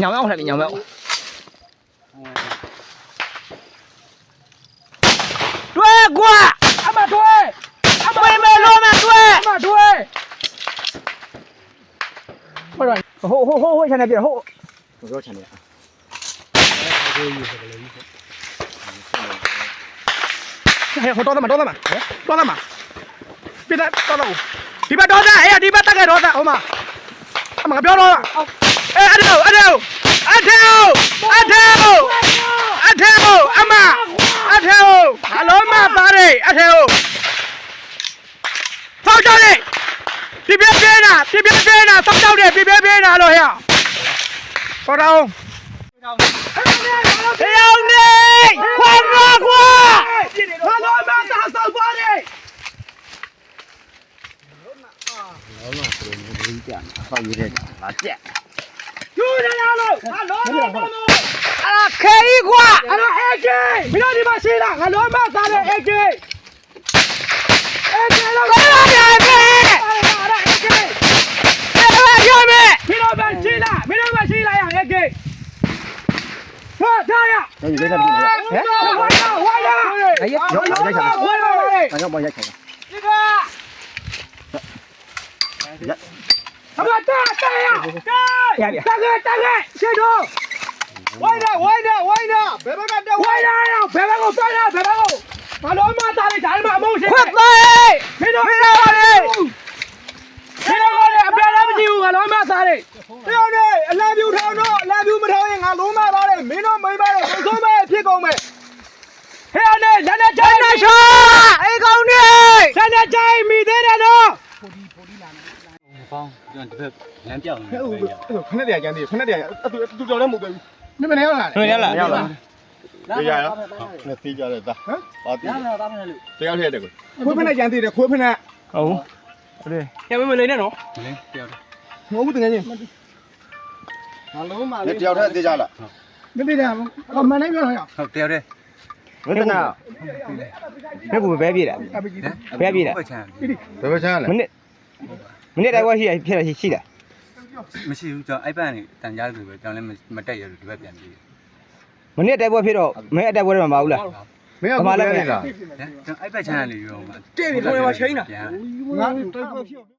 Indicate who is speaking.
Speaker 1: ညောင်အောင်ထိုင်ညောင်အောင်တွေ့ကွာ
Speaker 2: အမထွေးအမ
Speaker 1: ဝေမေလို့မတွေ့
Speaker 2: အမထွေးဟုတ်တယ်
Speaker 1: ဟိုဟိုဟိုဟိုချန်နေပြဟို
Speaker 3: ရောချန်တယ်
Speaker 2: ဟဲ့ဟိုတော့မတော့မတော့မပြတဲ့တော့တော့ဒီဘက်တော့အေးဒီဘက်တက်ခဲ့တော့ဟိုမှာအမပြောတော့အေးအဲ့ဒါအဲ့ဒါအထောက်အထောက်အထောက်အမအထောက်အလုံးမ သားရအထောက်ဖောက်ကြတယ်ပြပြပြနာပြပြပြနာစောက်ကြောက်တယ်ပြပြပြနာလို့ဟဲ့ပေါ်တော့
Speaker 1: တယောက်နေခွာခွာခွာ
Speaker 2: ဘာလို့မသာဆောက်ပါလဲ
Speaker 3: လောမဆိုရင်ဒီကြဆောက်ရတဲ့ငါကြက်
Speaker 2: ယူရရလို့ဘာလို့မသာလို့
Speaker 1: အာခဲကြီးခွာ
Speaker 2: အဲ့တော့ AK မင်းတို့ဒီမှာရှိလားငါလုံးမသားတဲ့ AK AK လို့
Speaker 1: ဘယ်လိုရမလဲ
Speaker 2: အဲ့ဒါ AK
Speaker 1: ဘယ်လိုရမလဲ
Speaker 2: မင်းတို့မရှိလားမင်းတို့မရှိလားရ AK ဟာထား ရ
Speaker 3: ဒါကြီးလေးတက်ပြီလေ
Speaker 2: ဟဲ့ဝါရဝါရ
Speaker 1: အေး
Speaker 2: ဝါရဝါရ။
Speaker 3: ဘာကြောင့်မရိုက်ချင်လဲ
Speaker 2: ဒီကအမတာတာရတာရတာကတာကရှင်းတော့ဝိုင်းတော့ဝိုင်းတော့ဝိုင်းတော့ဘယ်ဘက်ကတက်ဝိုင်းတော့ဘယ်ဘက်ကိုသွားရဘယ်ဘက်ကိုမလုံးမသားတဲ့ဓာတ်မှာအမုန်းရှင်း
Speaker 1: ခွတ်သွား
Speaker 2: မင်းတို့မင်းတို့ကလေမင်းတို့ကလေအပြာလည်းမကြည့်ဘူးငါလုံးမသားတယ်တယောက်နဲ့အလံပြူထောင်တော့အလံပြူမထောင်ရင်ငါလုံးမသားတယ်မင်းတို့မိမတော့ဘုံဆုံးပဲဖြစ်ကုန်မယ်ဟဲ့နဲ့ လက်နဲ့ချိုင်းနဲ့
Speaker 1: ချာအေးကောင်းနေ
Speaker 2: လက်နဲ့ချိုင်းမိသေးတယ်နော်
Speaker 4: ပေါင်းကျွန်တော်တစ်ဖက်လမ်းပြောင်းနေ
Speaker 5: ဟဲ့
Speaker 4: တယ်
Speaker 5: ဟိုခဏတည်းကျန်သေးခဏတည်းအတူအတူကြောင်လည်းမဟုတ်သေးဘူးမင်းမနေရလား
Speaker 1: ဝင်ရလား
Speaker 5: ရောက်လားကြရရောနဲ့သေးကြတယ်သားဟမ်ပါသေး
Speaker 4: ရမလားတားမလို့
Speaker 5: တရားထည့်တယ်ကိုခွေးဖက်နဲ့ကျန်သေးတယ်ခွေးဖက်နဲ့
Speaker 1: ဟုတ်လေ
Speaker 2: ညမမလေးနဲ့နော်
Speaker 4: မင်းပြောတယ်
Speaker 5: ငို့ဘူးတကယ်ချင်း
Speaker 2: ငါလုံးမ။လေး
Speaker 3: တယောက်တည်းသေးကြလား
Speaker 2: မသိတယ်အမနိုင်ပြောရအောင်
Speaker 4: ဟုတ်တယောက်တည်း
Speaker 1: ဝေဒနာဘယ်ကူဘဲပြေးတာ
Speaker 2: အပကြီး
Speaker 1: ဘယ်ပြေးတာ
Speaker 4: ဘယ်ချမ်း
Speaker 5: ဘယ်ဘက်ချမ်းလဲ
Speaker 1: မနစ်မနစ်တိုင်းဝါရှိဖြစ်တာရှိတာ
Speaker 4: မရှိဘူးကျွန်တော်အဲ့ပန်းနေတန်ကြားလို့ပဲကျွန်တော်လည်းမတက်ရလို့ဒီဘက်ပြန်ပြီး
Speaker 1: မနစ်တိုက်ပွဲဖြစ်တော့မင်းအတိုက်ပွဲတော့မပါဘူးလား
Speaker 5: မင်းကဘာလဲနေတာ
Speaker 4: ကျွန်တော်အဲ့ဘက်ချမ်းလေးရော
Speaker 2: တဲ့ပြီထုံးရမှာချိန်တာ
Speaker 4: ပြန်
Speaker 5: ငါတိုက်ပွဲဖြစ်